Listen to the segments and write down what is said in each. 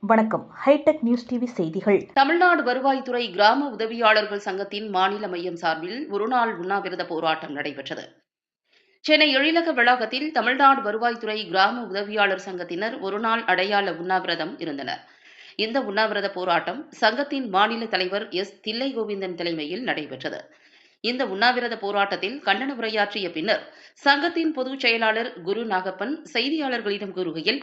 வணக்கம். Hitech news TV செய்திகள். தமிழ்நாடு வருவாய்த்துறை கிராம உதவியாளர்கள் சங்கத்தின் மாநில மையம் சார்பில் ஒருநாள் உண்ணாவிரத போராட்டம் நடைபெற்றது. சென்னை எழிலக வளாகத்தில் தமிழ்நாடு வருவாய்த்துறை கிராம உதவியாளர் சங்கத்தினர் ஒருநாள் அடையாள உண்ணாவிரதம் இருந்தனர். இந்த உண்ணாவிரத போராட்டம் சங்கத்தின் மாநில தலைவர் எஸ். தில்லை கோவிந்தன் தலைமையில் நடைபெற்றது. இந்த உண்ணாவிரத போராட்டத்தில் கண்டன உரையாற்றிய பின்னர் சங்கத்தின் பொதுச் செயலாளர் குரு நாகப்பன் செய்தியாளர்களிடம் கூறுகையில்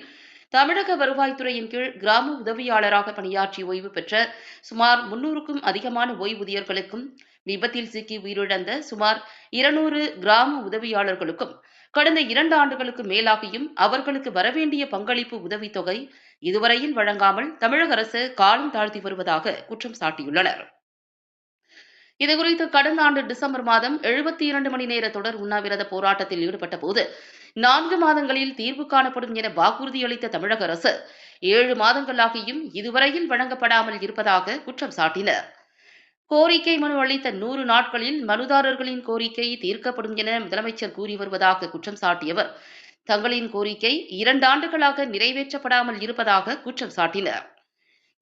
தமிழக வருவாய்த்துறையின் கீழ் கிராம உதவியாளராக பணியாற்றி ஓய்வு பெற்ற சுமார் முன்னூறுக்கும் அதிகமான ஓய்வூதியர்களுக்கும் விபத்தில் சிக்கி உயிரிழந்த சுமார் இருநூறு கிராம உதவியாளர்களுக்கும் கடந்த இரண்டு ஆண்டுகளுக்கு மேலாகியும் அவர்களுக்கு வரவேண்டிய பங்களிப்பு உதவித்தொகை இதுவரையில் வழங்காமல் தமிழக அரசு காலம் தாழ்த்தி வருவதாக குற்றம் சாட்டியுள்ளனர். இதுகுறித்து கடந்த ஆண்டு டிசம்பர் மாதம் எழுபத்தி இரண்டு மணி நேர தொடர் உண்ணாவிரத போராட்டத்தில் ஈடுபட்ட போது நான்கு மாதங்களில் தீர்வு காணப்படும் என வாக்குறுதியளித்த தமிழக அரசு ஏழு மாதங்களாகியும் இதுவரையில் வழங்கப்படாமல் இருப்பதாக குற்றம் சாட்டினர். கோரிக்கை மனு அளித்த நூறு நாட்களில் மனுதாரர்களின் கோரிக்கை தீர்க்கப்படும் என முதலமைச்சர் கூறி வருவதாக குற்றம் சாட்டியவர். தங்களின் கோரிக்கை இரண்டு ஆண்டுகளாக நிறைவேற்றப்படாமல் இருப்பதாக குற்றம் சாட்டினர்.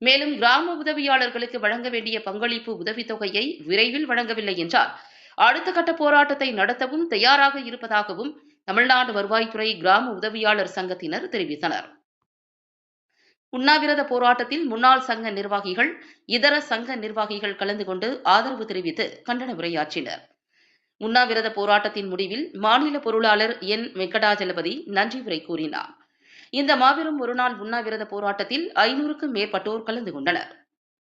மேலும் கிராம உதவியாளர்களுக்கு வழங்க வேண்டிய பங்களிப்பு உதவித்தொகையை விரைவில் வழங்கவில்லை என்றால் அடுத்த கட்ட போராட்டத்தை நடத்தவும் தயாராக இருப்பதாகவும் தமிழ்நாடு வருவாய்த்துறை கிராம உதவியாளர் சங்கத்தினர் தெரிவித்தனர். உண்ணாவிரத போராட்டத்தில் முன்னாள் சங்க நிர்வாகிகள் இதர சங்க நிர்வாகிகள் கலந்து கொண்டு ஆதரவு தெரிவித்து கண்டன உரையாற்றினர். உண்ணாவிரத போராட்டத்தின் முடிவில் மாநில பொருளாளர் என். வெங்கடாஜலபதி நன்றி உரை கூறினார். இந்த மாபெரும் ஒருநாள் உண்ணாவிரத போராட்டத்தில் ஐநூறுக்கும் மேற்பட்டோர் கலந்து கொண்டனர்.